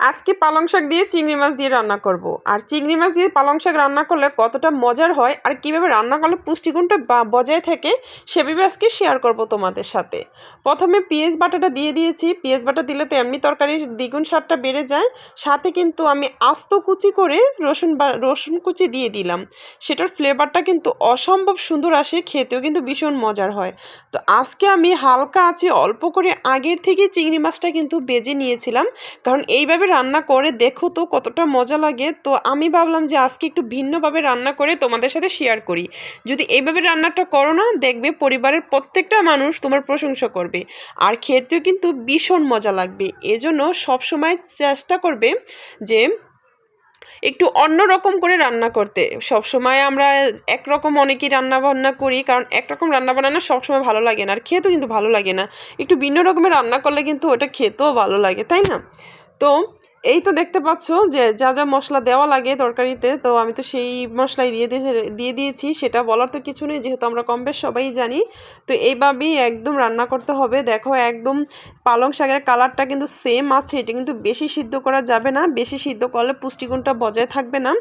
আজকে পালং শাক দিয়ে চিংড়ি মাছ দিয়ে রান্না করব। আর চিংড়ি মাছ দিয়ে পালং শাক রান্না করলে কতটা মজার হয় আর কীভাবে রান্না করলে পুষ্টিগুণটা বজায় থাকে সেভাবে আজকে শেয়ার করব তোমাদের সাথে। প্রথমে পেঁয়াজ বাটাটা দিয়ে দিয়েছি। পেঁয়াজ বাটা দিলে তো এমনি তরকারির দ্বিগুণ স্বাদটা বেড়ে যায়। সাথে কিন্তু আমি আস্ত কুচি করে রসুন বা, রসুন কুচি দিয়ে দিলাম। সেটার ফ্লেভারটা কিন্তু অসম্ভব সুন্দর আসে, খেতেও কিন্তু ভীষণ মজার হয়। তো আজকে আমি হালকা আছে অল্প করে আগের থেকে চিংড়ি মাছটা কিন্তু বেজে নিয়েছিলাম। কারণ এইভাবে রান্না করে দেখো তো কতটা মজা লাগে। তো আমি ভাবলাম যে আজকে একটু ভিন্নভাবে রান্না করে তোমাদের সাথে শেয়ার করি। যদি এইভাবে রান্নাটা করো না, দেখবে পরিবারের প্রত্যেকটা মানুষ তোমার প্রশংসা করবে। আর খেতেও কিন্তু ভীষণ মজা লাগবে। এজন্য সবসময় চেষ্টা করবে যে একটু অন্য রকম করে রান্না করতে। সবসময় আমরা একরকম অনেকেই রান্না বান্না করি, কারণ একরকম রান্না বান্না সবসময় ভালো লাগে না। আর খেতেও কিন্তু ভালো লাগে না। একটু ভিন্ন রকমের রান্না করলে কিন্তু ওটা খেতেও ভালো লাগে, তাই না? তো এই তো দেখতে পাচ্ছ যে যা যা মশলা দেওয়া লাগে তরকারিতে, তো আমি তো সেই মশলাই দিয়ে দিয়ে দিয়ে দিয়েছি, সেটা বলার তো কিছু নেই, যেহেতু আমরা কম বেশ সবাই জানি। তো এইভাবেই একদম রান্না করতে হবে। দেখো একদম পালং শাকের কালারটা কিন্তু সেম আছে, এটা কিন্তু বেশি সিদ্ধ করা যাবে না, বেশি সিদ্ধ করলে পুষ্টিগুণটা বজায় থাকবে না।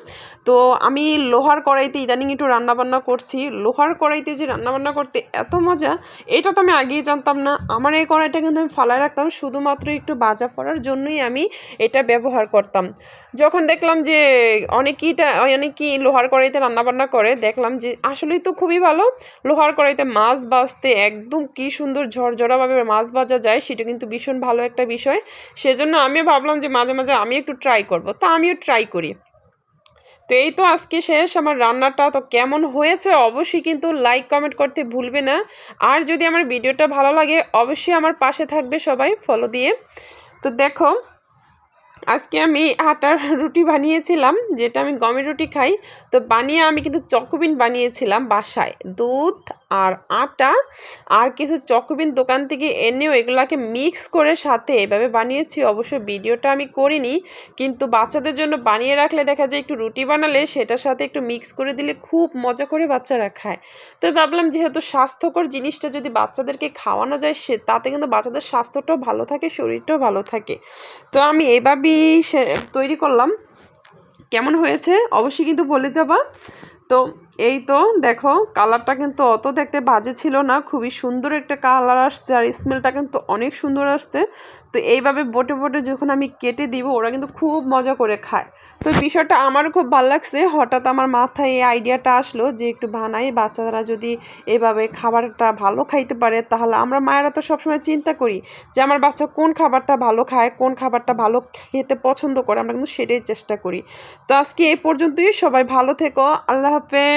তো আমি লোহার কড়াইতে ইদানিং একটু রান্নাবান্না করছি। লোহার কড়াইতে যে রান্নাবান্না করতে এত মজা, এটা তো আমি আগেই জানতাম না। আমার এই কড়াইটা কিন্তু আমি ফালায় রাখতাম, শুধুমাত্র একটু বাজা পড়ার জন্যই আমি এটা ব্যবহার করতাম। যখন দেখলাম যে অনেকেইটা অনেকেই লোহার কড়াইতে রান্নাবান্না করে, দেখলাম যে আসলেই তো খুবই ভালো। লোহার কড়াইতে মাছ বাজতে একদম কি সুন্দর ঝরঝরাভাবে মাছ ভাজা যায়, সেটা কিন্তু ভীষণ ভালো একটা বিষয়। সেজন্য আমিও ভাবলাম যে মাঝে মাঝে আমি একটু ট্রাই করব। তা আমিও ট্রাই করি। তো এই তো আজকে শেষ। আমার রান্নাটা তো কেমন হয়েছে অবশ্যই কিন্তু লাইক কমেন্ট করতে ভুলবে না। আর যদি আমার ভিডিওটা ভালো লাগে, অবশ্যই আমার পাশে থাকবে সবাই ফলো দিয়ে। তো দেখো আজকে আমি আটার রুটি বানিয়েছিলাম, যেটা আমি গমের রুটি খাই। তো বানিয়ে আমি কিন্তু চকোবিন বানিয়েছিলাম বাসায়। দুধ আর আটা আর কিছু চকবিন দোকান থেকে এনেও এগুলাকে মিক্স করে সাথে এভাবে বানিয়েছি। অবশ্য ভিডিওটা আমি করিনি, কিন্তু বাচ্চাদের জন্য বানিয়ে রাখলে দেখা যায় একটু রুটি বানালে সেটার সাথে একটু মিক্স করে দিলে খুব মজা করে বাচ্চারা খায়। তো ভাবলাম যেহেতু স্বাস্থ্যকর জিনিসটা যদি বাচ্চাদেরকে খাওয়ানো যায়, সে তাতে কিন্তু বাচ্চাদের স্বাস্থ্যটাও ভালো থাকে, শরীরটাও ভালো থাকে। তো আমি এভাবেই তৈরি করলাম। কেমন হয়েছে অবশ্যই কিন্তু বলে যাবা। তো এই তো দেখো কালারটা কিন্তু অত দেখতে বাজে ছিল না, খুবই সুন্দর একটা কালার আসছে আর স্মেলটা কিন্তু অনেক সুন্দর আসছে। তো এইভাবে বোটে বোটে যখন আমি কেটে দিব, ওরা কিন্তু খুব মজা করে খায়। তো বিষয়টা আমার খুব ভালো লাগছে, হঠাৎ আমার মাথায় এই আইডিয়াটা আসলো যে একটু বানাই, বাচ্চারা যদি এভাবে খাবারটা ভালো খাইতে পারে তাহলে আমরা মায়েরা তো সবসময় চিন্তা করি যে আমার বাচ্চা কোন খাবারটা ভালো খায়, কোন খাবারটা ভালো খেতে পছন্দ করে, আমরা কিন্তু সেটাই চেষ্টা করি। তো আজকে এই পর্যন্তই, সবাই ভালো থেকো, আল্লাহ